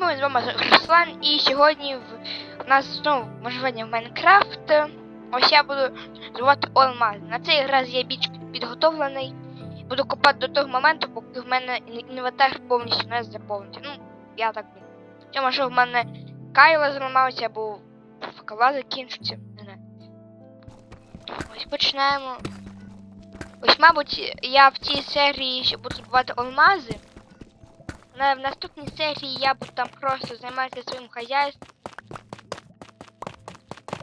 ми з вами Руслан, і сьогодні в у нас знову виживання в Майнкрафт. Ось я буду звати Алмаз. На цей раз я більш підготовлений. Буду копати до того моменту, поки в мене інвентар повністю не заповниться. Ну, я так думаю. Чи може в мене Кайло зламався, або факела закінчиться. Не знаю. Ось починаємо. Ось, мабуть, я в цій серії ще буду збивати алмази. В наступній серії я буду там просто займатися своїм хазяйством.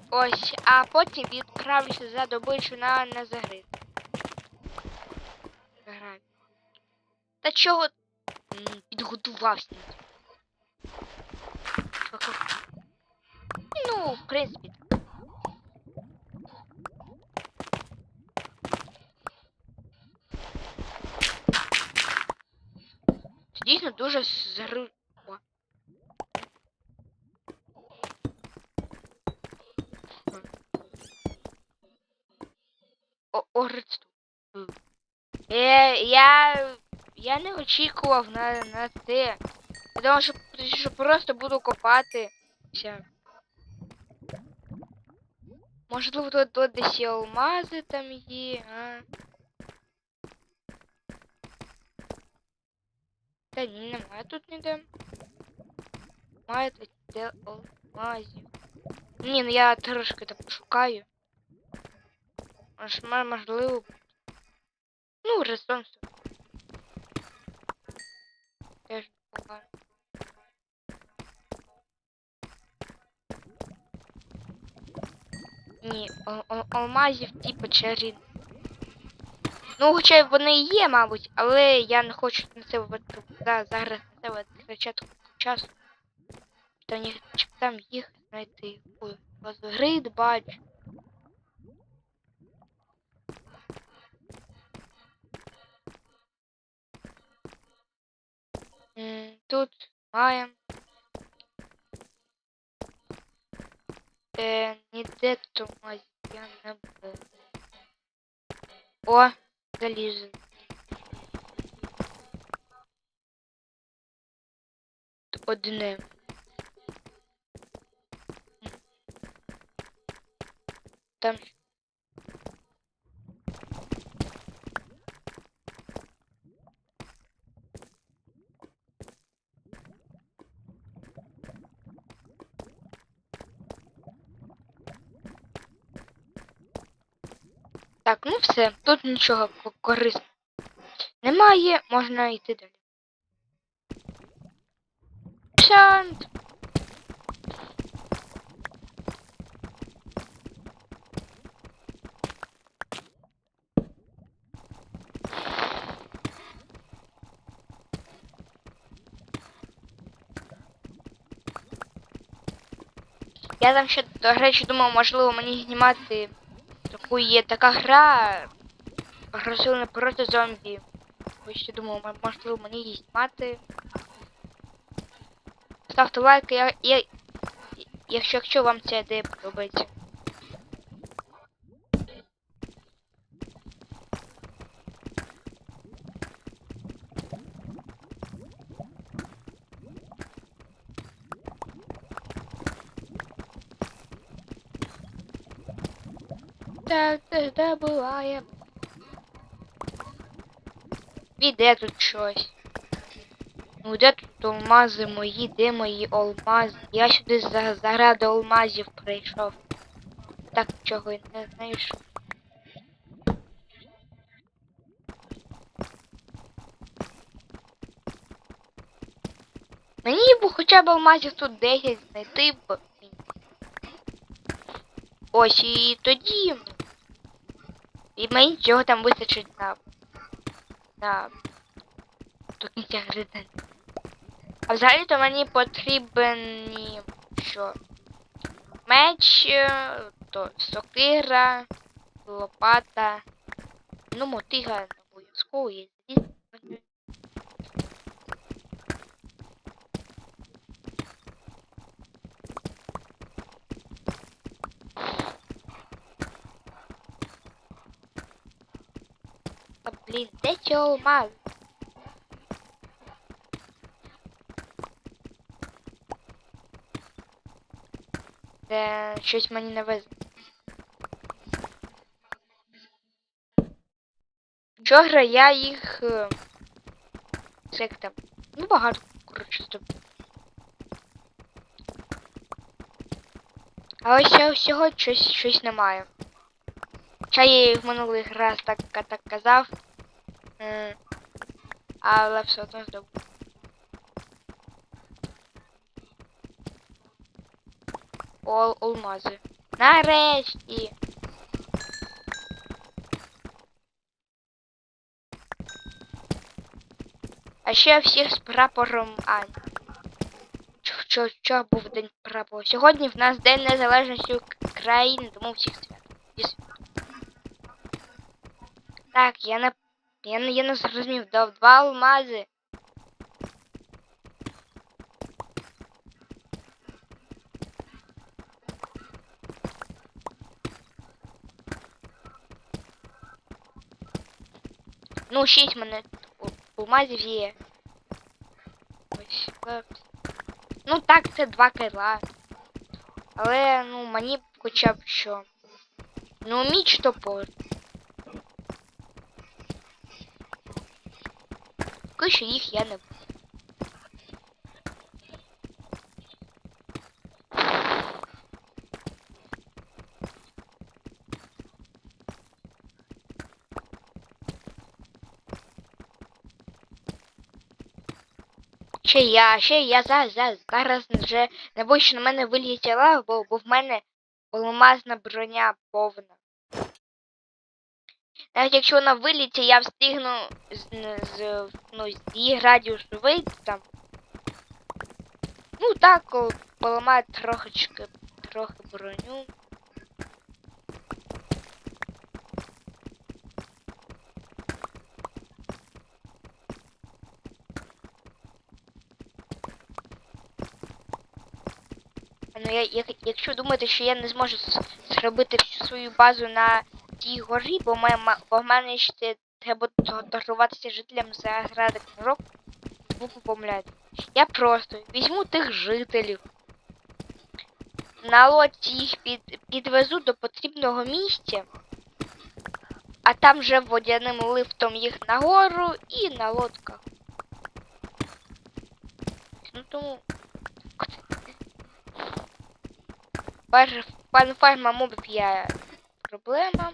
Ось, а потім відправлюся за добичу на Назагрид. Граю. Та чого підготувався? Ну, в принципі. так. Це Дійсно дуже зру... О. О, орцтво. Е, я... Я не очікував на, на те. Я думав, що, що просто буду копати. Все. Можливо, тут, десь алмази там є, а? Та ні, Немає тут де алмазів. Ні, ну я трошки так пошукаю. Аж можливо. Ну, все. Теж покажу. Ні, ал- ал- алмазів типу чарін. Ну, хоча вони і є, мабуть, але я не хочу на це за- зараз на це витрачати часу. Там їх, щоб там їх знайти. Ой, грид бачу. М, Тут маємо. Е, ніде тормозів я не був. О, залізо. Одне. Там. Так, ну все, тут нічого ко- корисного немає, можна йти далі. Шант. Я там ще, до речі, думав, можливо, мені знімати таку є така гра агресивна проти зомбі. Ось ще думав, можливо, мені її знімати. Ставте лайк, я, я, якщо, якщо вам ця ідея подобається. Так, так буває. І де тут щось? Ну де тут алмази мої, де мої алмази? Я сюди за, заради алмазів прийшов. Так чого й не знайшов. Мені б хоча б алмазів тут 10 знайти б. Ось і тоді. І мені цього там вистачить на. на. до кінця гри. А взагалі то мені потрібен що? Меч, е, то сокира, лопата. Ну, мотига обов'язково є. Блін, де ці алмази? Це щось мені не везе. Вчора я їх. е, як там. Ну багато, коротше, здобув. А ось я всього щось, щось немає. Хоча я і в минулих раз так, так казав. Але все одно здобув. Ол алмази. Нарешті. А ще всіх з прапором А. Що, що був день прапору? Сьогодні в нас День Незалежності України, тому всіх свят. Так, я не. Я я не зрозумів, дав два алмази. Ну, шість мене алмазів є. Ось, Ну так, це два крила. Але ну мені хоча б що. Ну міч топор. Поки що їх я не Ще я, ще я зараз, зараз, зараз вже не що на мене виліє лава, бо, бо в мене алмазна броня повна. Навіть якщо вона виліться, я встигну з, з, ну, з її радіусу вийти там. Ну так, о, поламати трохочки, трохи броню. Ну, я, як, якщо думаєте, що я не зможу зробити всю свою базу на тій горі, бо, мене, бо мене ще треба торгуватися жителям заради книжок, ви помиляєте. Я просто візьму тих жителів, на лодці їх під, підвезу до потрібного місця, а там вже водяним лифтом їх нагору і на лодках. Ну тому. Пар, пан фарма мобів є проблема.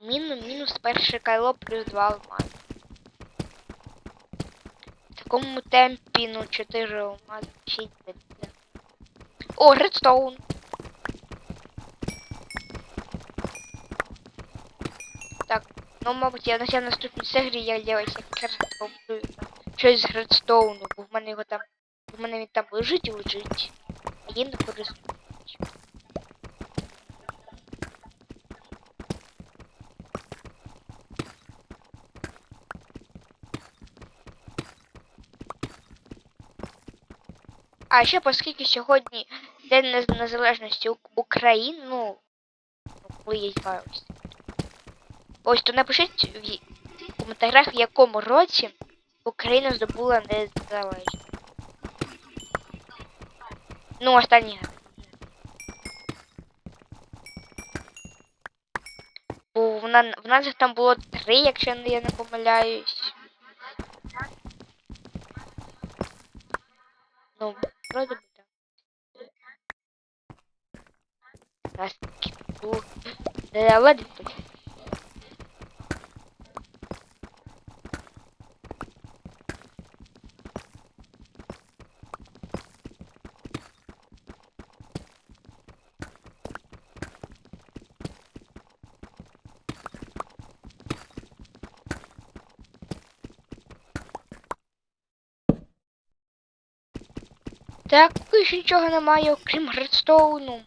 Міну, мінус перше кайло плюс 2 алмази. В такому темпі, ну, 4 алмази, 6 буде. О, редстоун. Так, ну, мабуть, я на наступній серії я ділюсь якраз побудую щось з редстоуну, бо в мене його там. В мене він там лежить і лежить. А я не користуюсь. А ще оскільки сьогодні День Незалежності України, ну, коли я збавився. Ось то напишіть в коментарях, в якому році Україна здобула незалежність. Ну, останній. год. Бо в, на, в нас їх там було три, якщо я не помиляюсь. Ну, вроде бы так. Раз, ну, е, ладно, точно. Так, поки що нічого немає, окрім редстоуну.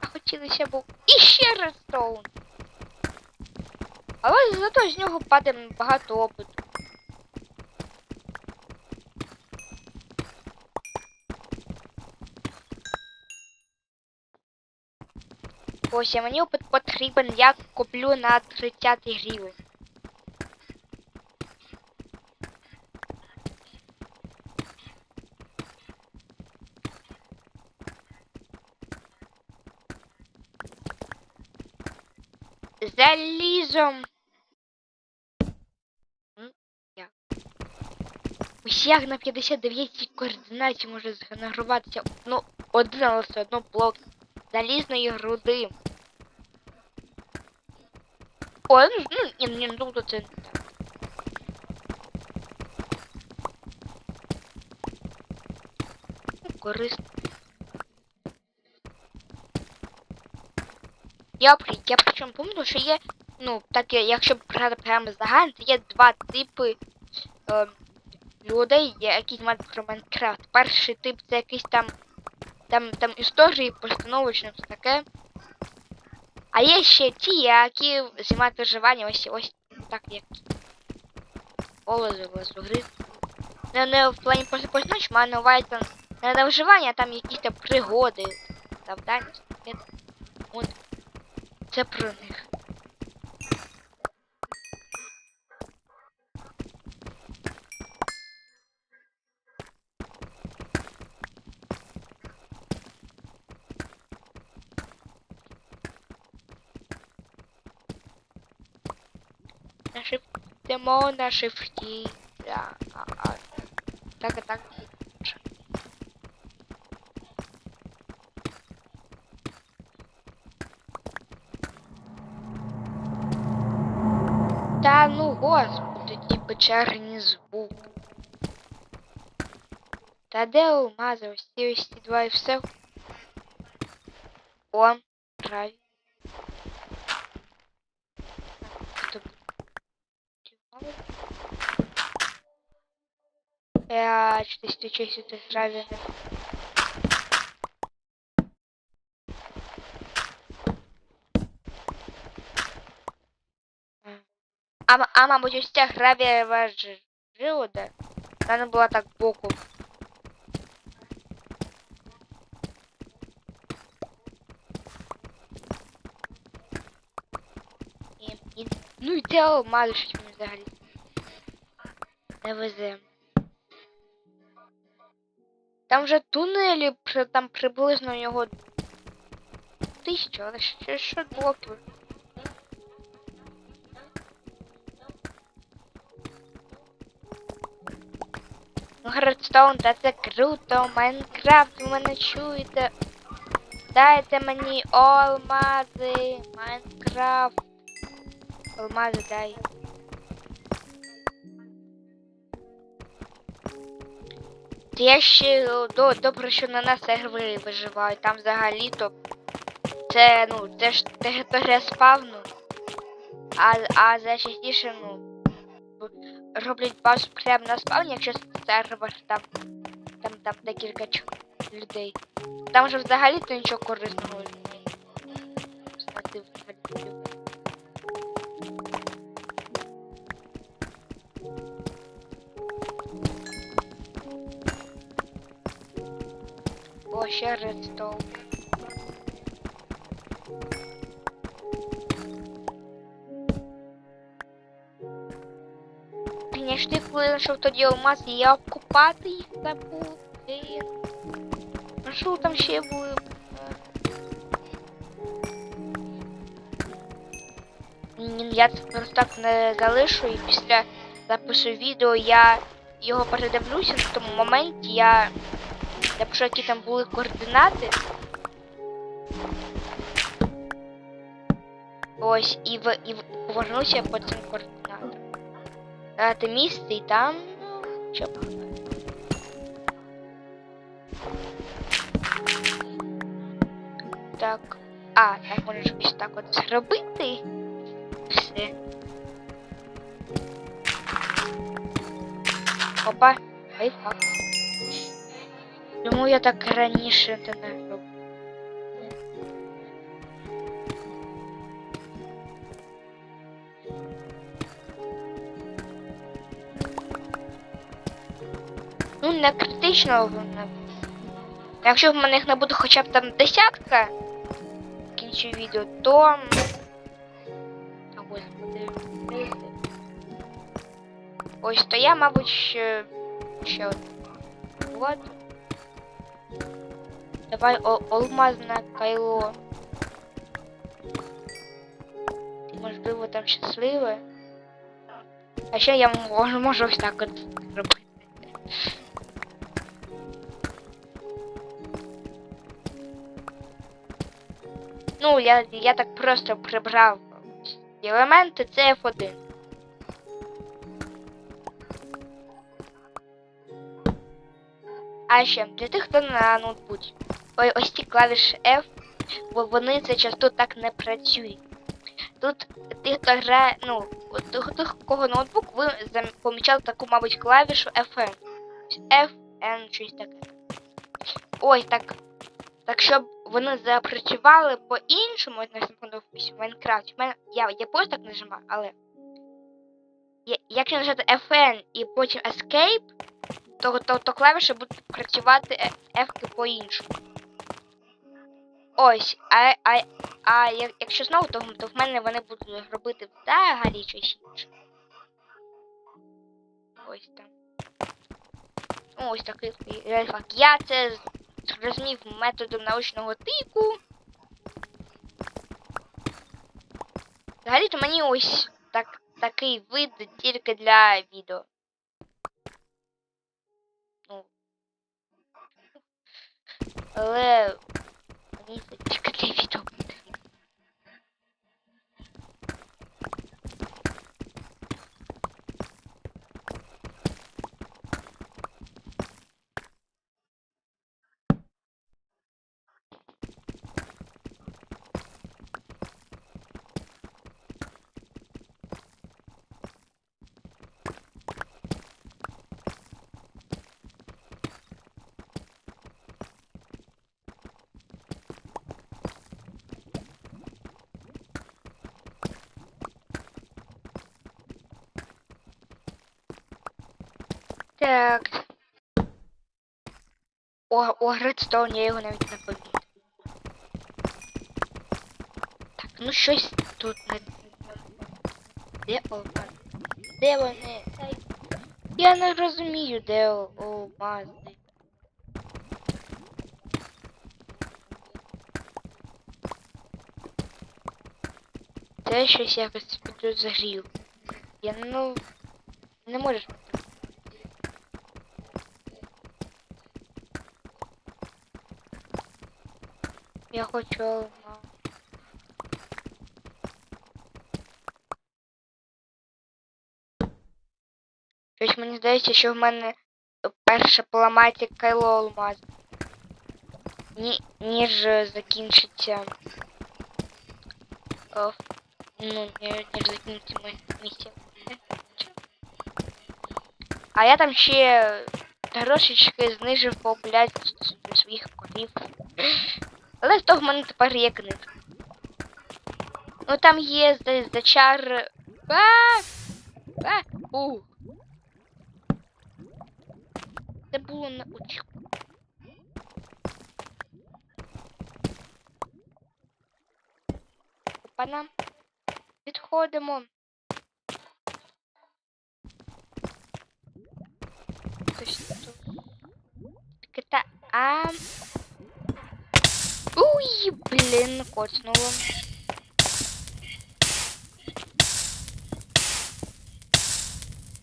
А хотілося б іще редстоун. Але зато з нього падає багато опиту. Ось, а мені опит потрібен, я куплю на 30 рівень. Залізом. Як на 59 координаті може згенеруватися ну, один, але все одно блок залізної груди. О, ну, ну, ні, ні, ну, то це не так. Ну, Корисно. Я, я причому пам'ятаю, що є, ну, так, якщо брати прямо загально, то є два типи е, людей, які знімають про Майнкрафт. Перший тип це якийсь там, там, там історії, постановочне, все таке. А є ще ті, які знімають виживання, ось ось так як Олезу, гри. Не, не в плані просто постановочно, а на увазі там не на виживання, а там якісь там пригоди, завдання. От. Це про них. На шифті. Йдемо на шифті. Так, так. Та ну господи, ті печерні звуки. Та де алмази? Ось ці ось ці два і все. О, правильно. Стоп. Я что-то стучусь, это правильно. А, а мабуть, ось ця гравієва ж- жилода, вона була так боку. І, і, ну і це алмази, щось мені взагалі не везе. Там вже тунелі, там приблизно його тисяча, але ще що блоків. Гредстоун, та це круто, Майнкрафт, ви мене чуєте. Дайте мені алмази, Майнкрафт. Алмази дай. Я ще до, добре, що на нас сервери виживають. Там взагалі-то це, ну, це ж територія спавну. А, а за частіше, ну, роблять базу прямо на спавні, якщо сервер там, там, там декілька людей. Там же взагалі-то нічого корисного немає. Взагалі. О, ще редстоун. Знайшов тоді алмаз, і я обкупати їх забув. А що там ще були? Я це просто так не залишу і після запису відео я його передивлюся на тому моменті я напишу, які там були координати. Ось, і в і повернуся по цим координатам. Дати місце і там, ну, що погнали. Так. А, так можеш ось так от зробити. Все. Опа, лайфхак. Чому я так раніше це не не критично, не... Якщо в мене їх не буде хоча б там десятка в кінці відео, то. господи. Ось то я, мабуть, ще, ще один. Вот. Давай о, алмазне кайло. можливо там щасливе. А ще я можу, можу ось так от робити. Ну, я, я так просто прибрав елементи, це F1. А ще для тих, хто на ноутбуці. Ой, ось ці клавіші F, бо вони це часто так не працюють. Тут ті, хто грає, ну, тих, кого ноутбук, ви помічали таку, мабуть, клавішу FM. FN, щось таке. Ой, так. Так щоб вони запрацювали по-іншому, на в Майнкрафті. В мене, я, я просто так нажимаю, але. Якщо нажати FN і потім Escape, то, то, то клавіші будуть працювати е, F по-іншому. Ось, а, а, а як- якщо знову, то, то в мене вони будуть робити взагалі щось інше. Ось там. Ось такий рельфак. Я це зрозумів методом научного тику. Взагалі-то мені ось так, такий вид тільки для відео. Ну. Але мені це тільки для відео буде. Так. О, о Гредстоун, я його навіть не помітив. Так, ну щось тут не. Де алмази? Де вони? Я не розумію, де о- алмази. Це щось якось підозрів. Я ну не можеш. Я хочу алмаз. Щось мені здається, що в мене перше поламається кайло алмаз. Ні, ніж е, закінчиться. О, ну, ні- ніж закінчиться місія. А я там ще трошечки знижив популяцію своїх котів. Але з того в мене тепер є книг. Ну там є за, за чар. А! А! У! Це було на очку. Опана. Відходимо. Хтось тут. Таке А. Уй, блін, коцнуло.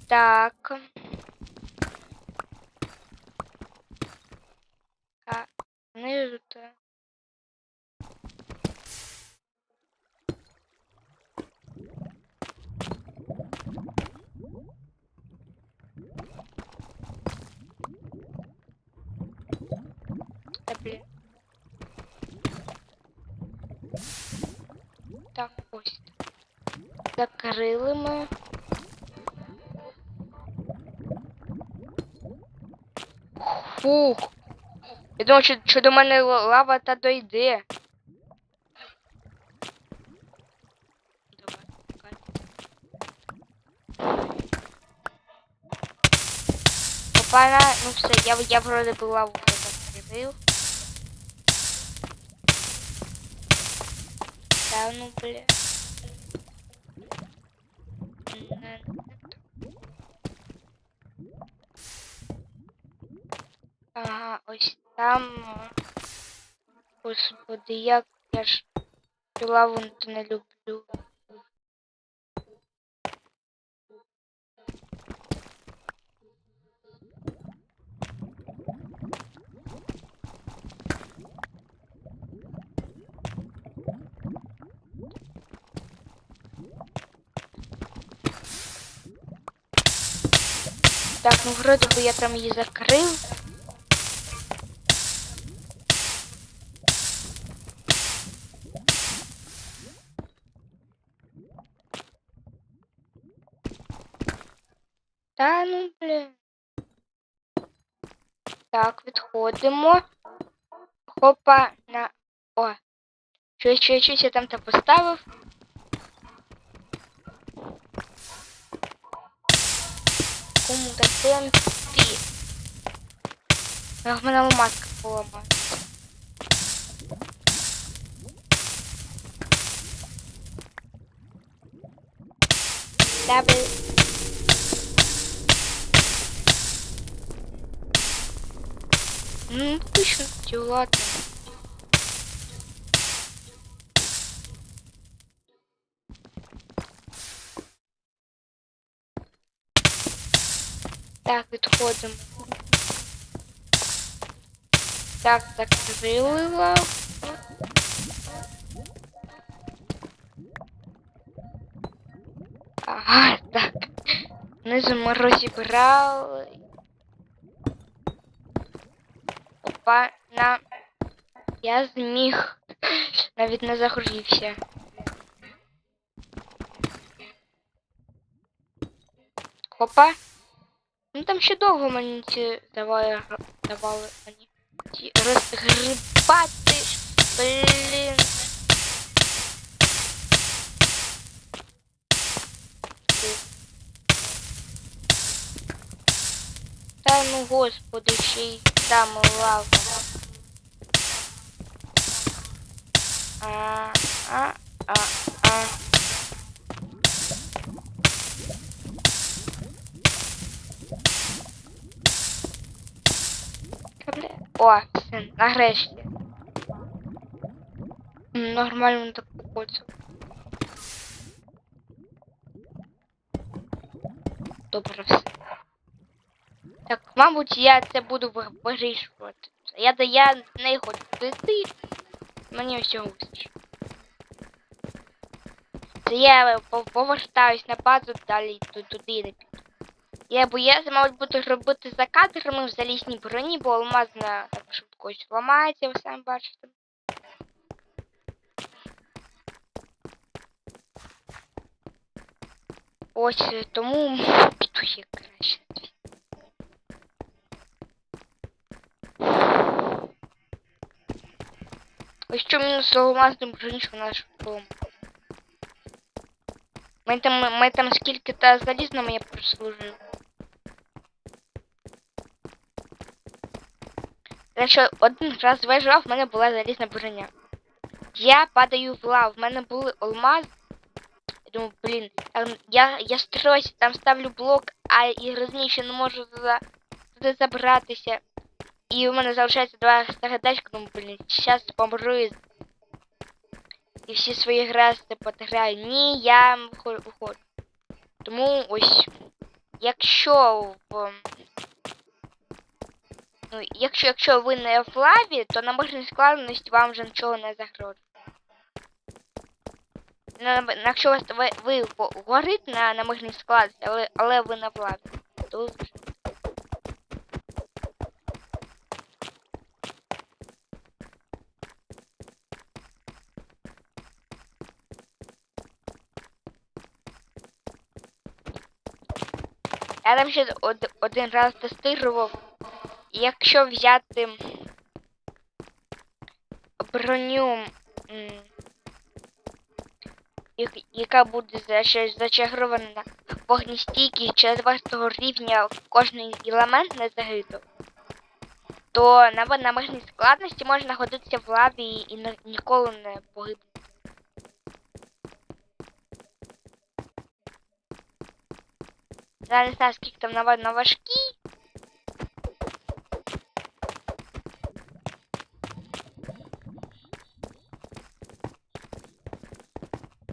Так. Фух. Я думав, що, що до мене лава та дойде. Опана, ну все, я, я вроде би лаву закрив. Та ну бля. А ось там. Господи, як я ж лаву то не люблю. Так, ну вроде бы я прям її закрив. Так, відходимо. Хопа на. О! Щось, щось, щось я там то поставив. Кому дадим пі. В мене маска поламала. Дабл. Ну, точно, ладно. Так, відходимо. Так, закрили. Ага, так. Внизу ми розібрали. Опа, на. Я зміг. Навіть не загрузився. Опа. Ну там ще довго мені ці давали, давали мені ці розгрібати. Блін. Та ну господи, ще й там лава. А, а, а, а. О, нарешті. Нормально так походить. Добре все. Так, мабуть, я це буду ви- вирішувати. Я да я не хочу піти. Мені всього вистачить. Це я пов- повертаюсь на базу далі ту- туди не піду. Я бо я мабуть буду робити за кадрами в залізній броні, бо алмазна так швидко ламається, ви самі бачите. Ось е, тому піду ще краще. Ось що мінус алмазним броні, що наш дом. Ми там, ми там скільки та залізними я прослужив. Якщо один раз вижив, в мене була залізна броня. Я падаю в лав, в мене були алмаз. Я думаю, блін, я, я строюся, там ставлю блок, а і розумію, не можу туди забратися. І у мене залишається два стагадачка, ну блін, зараз помру і, і всі свої грести потираю. Ні, я виходжу. Тому ось, якщо в. Ну, якщо, якщо ви не в лаві, то на можливість складності вам вже нічого не загрожує. На, на- якщо вас, ви, ви го- горить на, на можливість складності, але, але ви в лаві, то ви Я там ще од, один раз тестував. Якщо взяти броню, яка буде за- зачарована на вогнестійкість четвертого рівня кожний елемент не загинув, то на, на можній складності можна знаходитися в лаві і ні- ніколи не погибнути. Не знаю, скільки там на, на важкій.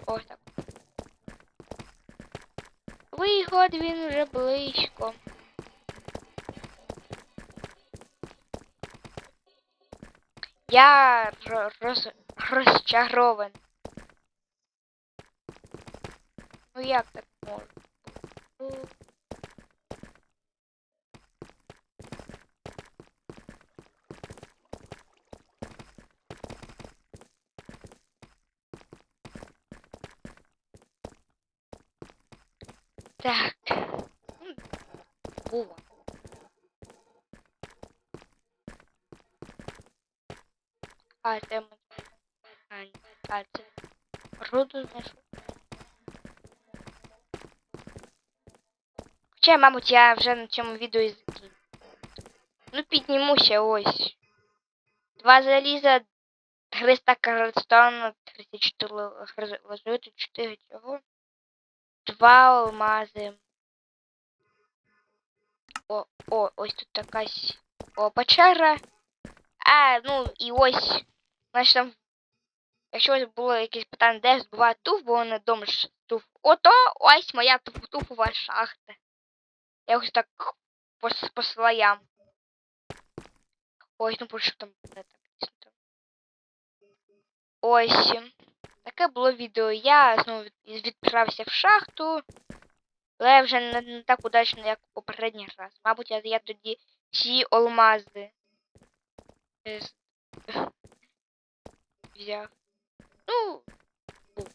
Ось так. Виход він вже близько. Я ро- роз, розчарований. Ну як так можна? Так. Бува. А, це ми... А, це... Роду знайшов. Хоча, мабуть, я вже на цьому відео і закину. Ну, піднімуся ось. Два заліза, 300 картону, 34 лазуриту, 4 цього. Два алмази. О, о, ось тут якась о, печера. А, ну і ось. Значить там. Якщо ось було якесь питання, де збивати туф, бо не дома ж туф. Ото ось моя туф- туфова шахта. Я ось так по, по слоям. Ось, ну що там не так. Ось. Таке було відео. Я знову від- відправився в шахту. Але вже не, не так удачно, як попередній раз. Мабуть, я, я тоді е, взяв. Ну. бу.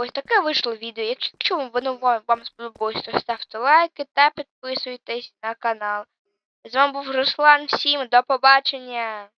Ось, таке вийшло відео. Якщо, воно вам сподобалось, то ставте лайки та підписуйтесь на канал. З вами був Руслан. Всім до побачення!